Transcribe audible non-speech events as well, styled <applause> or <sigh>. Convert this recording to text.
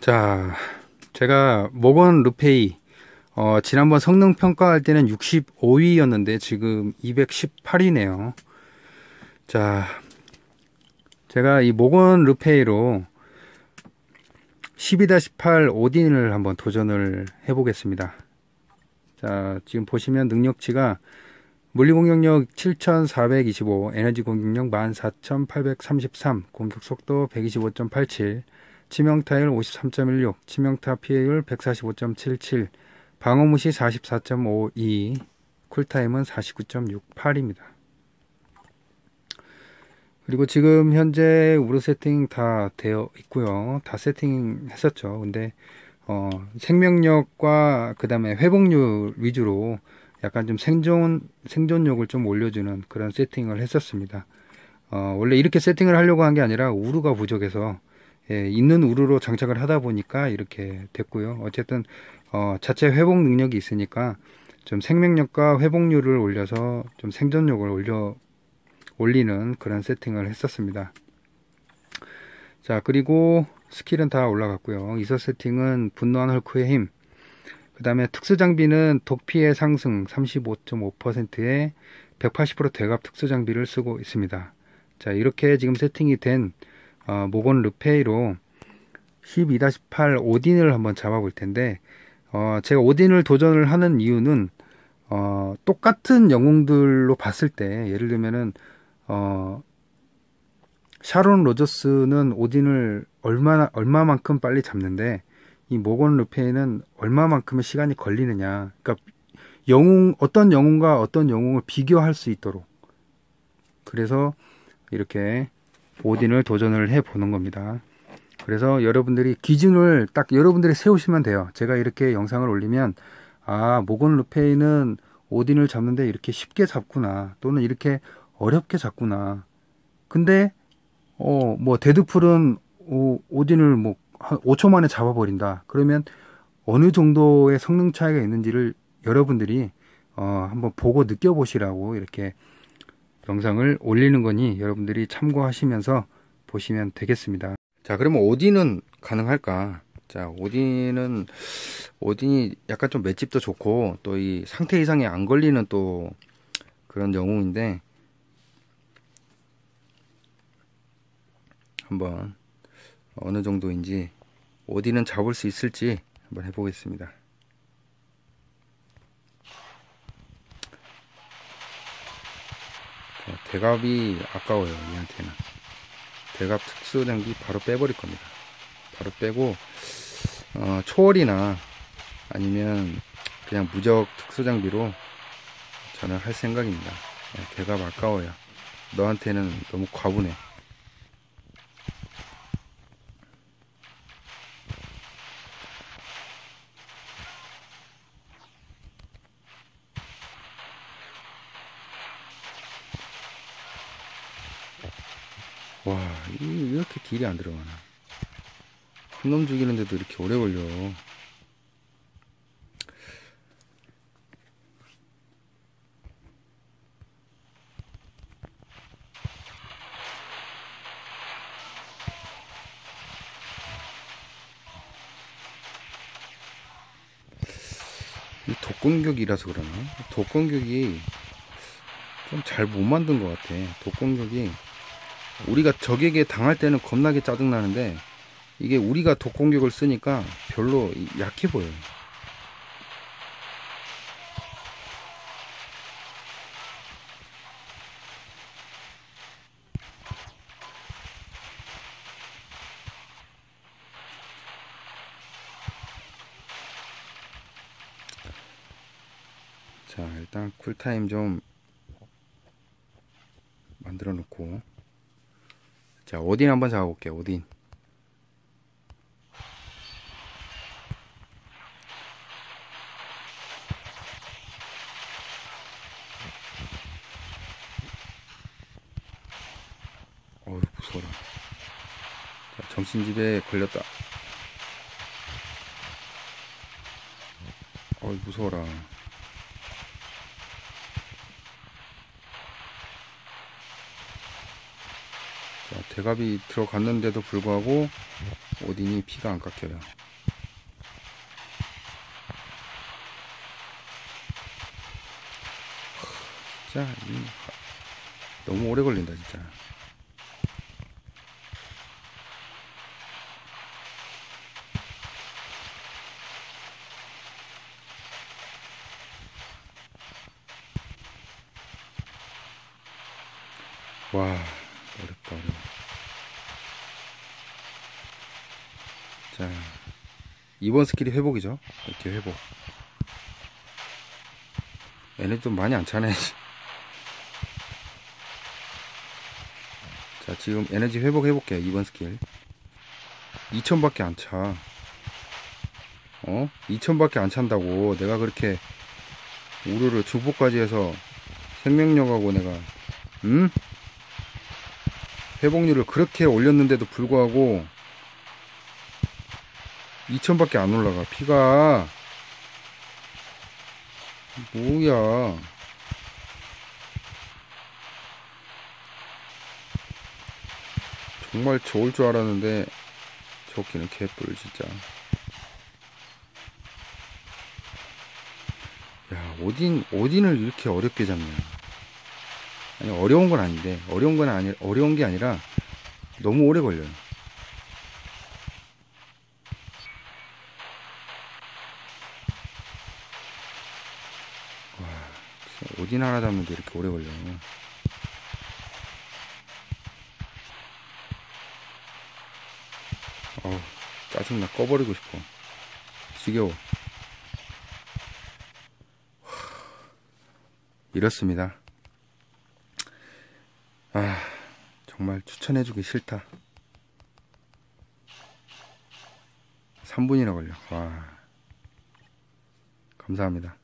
자, 제가 모건 루페이 어, 지난번 성능 평가할 때는 65위였는데 지금 218위네요. 자, 제가 이 모건 루페이로 12-8 오딘을 한번 도전을 해보겠습니다. 자, 지금 보시면 능력치가 물리 공격력 7425, 에너지 공격력 14833, 공격 속도 125.87, 치명타율 53.16, 치명타 피해율 145.77, 방어 무시 44.52, 쿨타임은 49.68입니다. 그리고 지금 현재 우르 세팅 다 되어 있고요. 다 세팅 했었죠. 근데 어, 생명력과 그 다음에 회복률 위주로 약간 좀 생존, 생존력을 좀 올려주는 그런 세팅을 했었습니다. 어, 원래 이렇게 세팅을 하려고 한 게 아니라 우루가 부족해서 예, 있는 우루로 장착을 하다 보니까 이렇게 됐고요. 어쨌든 어, 자체 회복 능력이 있으니까 좀 생명력과 회복률을 올려서 좀 생존력을 올려 올리는 그런 세팅을 했었습니다. 자 그리고 스킬은 다 올라갔고요. 이서 세팅은 분노한 헐크의 힘. 그 다음에 특수 장비는 독피해 상승 35.5%에 180% 대갑 특수 장비를 쓰고 있습니다. 자 이렇게 지금 세팅이 된 어, 모건 르페이로 12-8 오딘을 한번 잡아볼 텐데 어, 제가 오딘을 도전을 하는 이유는 어, 똑같은 영웅들로 봤을 때 예를 들면은 어, 샤론 로저스는 오딘을 얼마나 얼마만큼 빨리 잡는데 이 모건 루페이는 얼마만큼의 시간이 걸리느냐. 그러니까 영웅 어떤 영웅과 어떤 영웅을 비교할 수 있도록 그래서 이렇게 오딘을 도전을 해 보는 겁니다. 그래서 여러분들이 기준을 딱 여러분들이 세우시면 돼요. 제가 이렇게 영상을 올리면 아 모건 루페이는 오딘을 잡는데 이렇게 쉽게 잡구나 또는 이렇게 어렵게 잡구나. 근데 어, 뭐, 데드풀은 오, 오딘을 뭐, 한 5초 만에 잡아버린다. 그러면 어느 정도의 성능 차이가 있는지를 여러분들이, 어, 한번 보고 느껴보시라고 이렇게 영상을 올리는 거니 여러분들이 참고하시면서 보시면 되겠습니다. 자, 그러면 오딘은 가능할까? 자, 오딘은, 오딘이 약간 좀 맷집도 좋고, 또 이 상태 이상에 안 걸리는 또 그런 영웅인데, 한번 어느 정도인지 어디는 잡을 수 있을지 한번 해보겠습니다. 대갑이 아까워요 얘한테는 대갑 특수 장비 바로 빼버릴 겁니다. 바로 빼고 어, 초월이나 아니면 그냥 무적 특수 장비로 저는 할 생각입니다. 네, 대갑 아까워요. 너한테는 너무 과분해. 와, 이 이렇게 딜이 안 들어가나. 한놈 죽이는데도 이렇게 오래 걸려. 이 독공격이라서 그러나? 독공격이 좀 잘 못 만든 것 같아. 독공격이 우리가 적에게 당할 때는 겁나게 짜증나는데 이게 우리가 독공격을 쓰니까 별로 약해 보여요. 자 일단 쿨타임 좀 만들어 놓고 자 오딘 한번 잡아볼게요 오딘. 어휴 무서워라. 자, 정신집에 걸렸다. 어휴 무서워라 대갑이 들어갔는데도 불구하고 오딘이 피가 안 깎여요. 진짜 이 너무 오래 걸린다 진짜. 와 어렵다 어려워. 자 이번 스킬이 회복이죠. 이렇게 회복. 얘네 좀 많이 안 차네. <laughs> 자 지금 에너지 회복 해볼게 요 이번 스킬 2000밖에 안 차. 어? 2000밖에 안 찬다고 내가 그렇게 우르르 중복까지 해서 생명력하고 내가 음? 회복률을 그렇게 올렸는데도 불구하고 2000밖에 안 올라가. 피가. 뭐야. 정말 좋을 줄 알았는데 좋기는 개뿔 진짜. 야 오딘 오딘을 이렇게 어렵게 잡냐. 아니 어려운 건 아닌데 어려운 건 아니 어려운 게 아니라 너무 오래 걸려요 와 진짜 하나 잡는데 이렇게 오래 걸려? 어우 짜증나. 꺼버리고 싶어. 지겨워. 이렇습니다. 아 정말 추천해주기 싫다. 3분이나 걸려. 와. 감사합니다